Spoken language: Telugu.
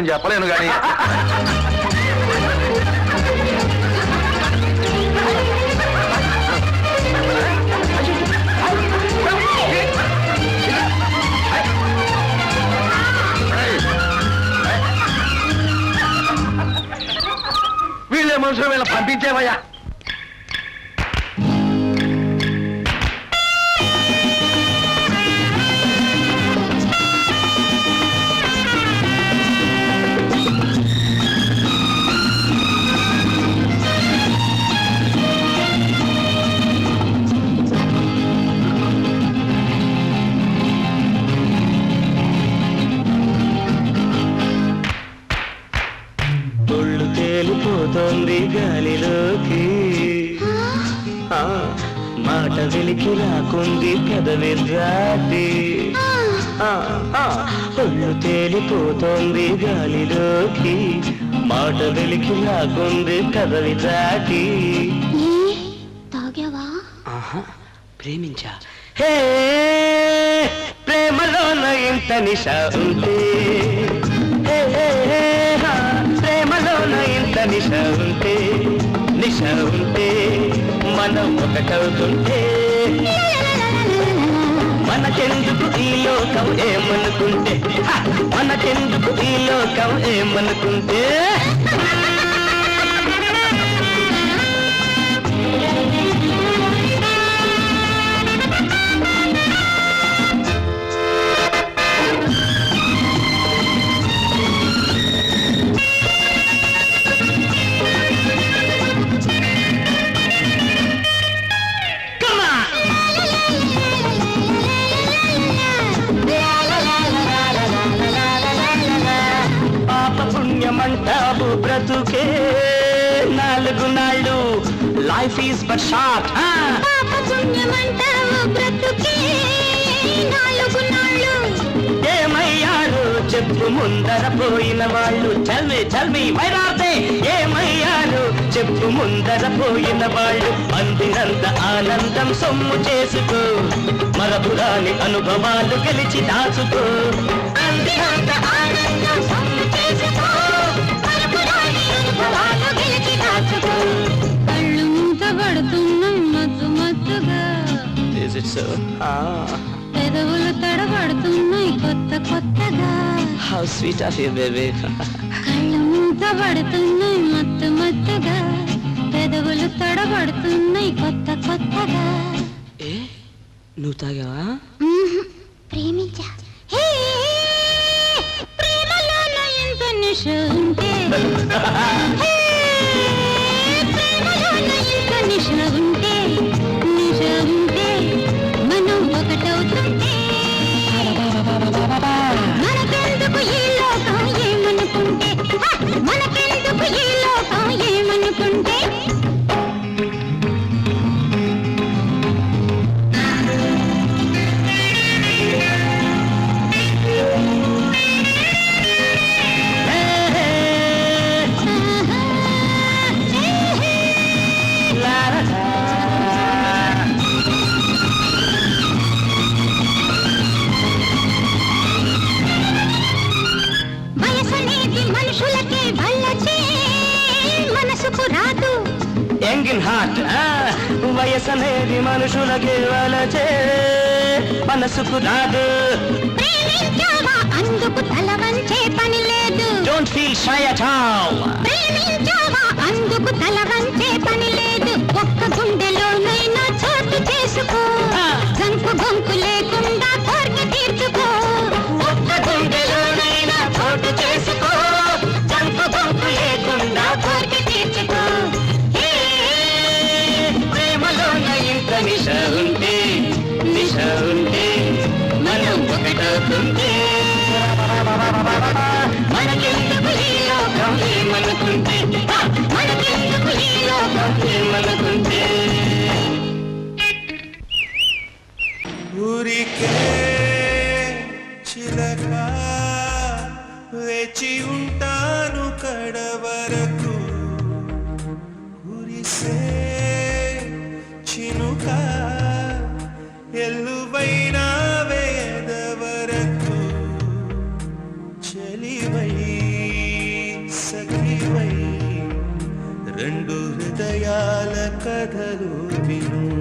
నేను చెప్పలేను కానీ. వీళ్ళే మనుషులు వీళ్ళ పంపించేవయ్యా. తేలిపోతోంది గాలిలోకి. మాట వెలికి రాకుంది పెదవి దాటి ఒళ్ళు తేలిపోతోంది గాలిలోకి. మాట వెలికి రాకుంది పెదవి దాటి. ఏ తాగావా? ఆహా ప్రేమించా. హే ప్రేమలోన ఇంత నిశ ఉంటే. నిశ ఉంటే నిశ ఉంటే మనం ఒకటవుతుంటే మనకెందుకు ఈ లోకం ఏమనుకుంటే? మనకెందుకు ఈ లోకం ఏమనుకుంటే? పుణ్యమంటావు బ్రతుకే. నాలుగు నాళ్ళు లైఫ్ ఈజ్ బట్ షార్ట్ ఏమయ్యారు? చెప్పు ముందర పోయిన వాళ్ళు. చల్మి చల్మి వైరాతే ఏమయ్యారు? చెప్పు ముందర పోయిన వాళ్ళు. అందినంత ఆనందం సొమ్ము చేసుకో మరపురాని అనుభవాలు గెలిచి దాచుకో. అందినంత ఆనందం పెదవులు తడబడుతున్నాయి కొత్త కొత్తగా. How sweet of you, baby. కళ్ళు మూతబడుతున్నాయి మత్తు మత్తుగా. పెదవులు తడబడుతున్నాయి కొత్త కొత్తగా. ఏ? నువ్వు తాగావా. ప్రేమించా. హే, ప్రేమలోన ఎంత ఉంటే. హే, ప్రేమలోన ఎంత ఉంటే. హార్ట్. వయసనేది మనుషులకి వలచే మనసుకు రాదు. అందుకు తల వంచే పని లేదు. Don't feel shy at all ప్రేమించావా? అందుకు తల వంచే పని లేదు. ఒక్క గుండెలోనైనా చోటు చేసుకో. ప్రేమలోన ఇంత నిశ ఉంటే నిశ ఉంటే మనం ఒకటవుతుంటే. మనకెందుకు ఈ లోకం ఏమనుకుంటే? మనకెందుకు ఈ లోకం ఊరికే చిలక వేచి ఉంటాను కడవరకు. కురిసే సఖివై రెండు హృదయాల కథలు విను.